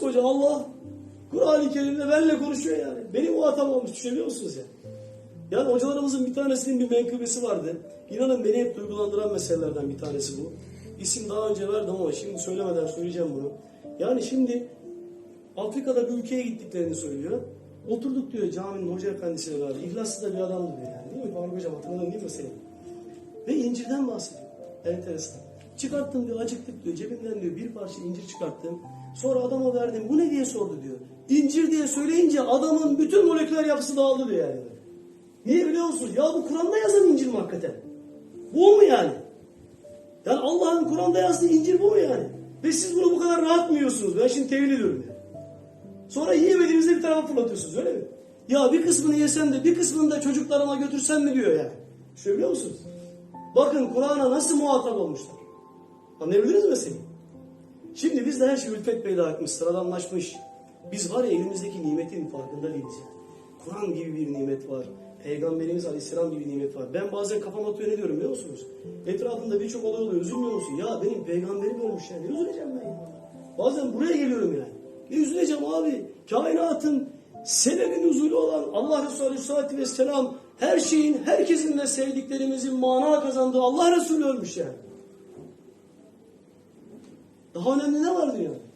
Koskoca Allah Kur'an-ı Kerim'de benimle konuşuyor yani. Beni muhatap olmuş düşünebiliyor musunuz ya? Yani hocalarımızın bir tanesinin bir menkıbesi vardı. İnanın beni hep duygulandıran meselelerden bir tanesi bu. İsim daha önce verdim ama şimdi söylemeden söyleyeceğim bunu. Yani şimdi Afrika'da bir ülkeye gittiklerini söylüyor. Oturduk diyor caminin hoca efendisiyle beraber. İhlaslı da bir adamdı diyor yani. Değil mi Faruk Hocam hatırladın değil mi seni? Ve incirden bahsediyor. Enteresan. Çıkarttım diyor acıktık diyor. Cebimden diyor bir parça incir çıkarttım. Sonra adama verdim. Bu ne diye sordu diyor. İncir diye söyleyince adamın bütün moleküler yapısı dağıldı diyor yani. Niye biliyor musunuz? Ya bu Kur'an'da yazan incir mi hakikaten? Bu mu yani? Yani Allah'ın Kur'an'da yazdığı incir bu mu yani? Ve siz bunu bu kadar rahat mı yiyorsunuz? Ben şimdi tevil ediyorum yani. Sonra yiyemediğinizde bir tarafa fırlatıyorsunuz öyle mi? Ya bir kısmını yesem de bir kısmını da çocuklarıma götürsem mi diyor yani. Düşünebiliyor musunuz? Bakın Kur'an'a nasıl muhatap olmuşlar. Anlayabildiniz mi meseleyi? Şimdi biz de her şey ülfet peyda etmiş, sıradanlaşmış. Biz var ya elimizdeki nimetin farkında değiliz. Kur'an gibi bir nimet var. Peygamberimiz Aleyhisselam gibi bir nimet var. Ben bazen kafam atıyor ne diyorum biliyor musunuz? Etrafında birçok olay oluyor. Üzülmüyor musun? Ya benim peygamberim ölmüş yani. Ne üzüleceğim ben ya? Bazen buraya geliyorum yani. Ne üzüleceğim abi? Kainatın sebebi nuzulü olan Allah Resulü Aleyhisselatü Vesselam her şeyin, herkesin de sevdiklerimizin mana kazandığı Allah Resulü ölmüş yani. Daha önemli ne var dünyada? Ha?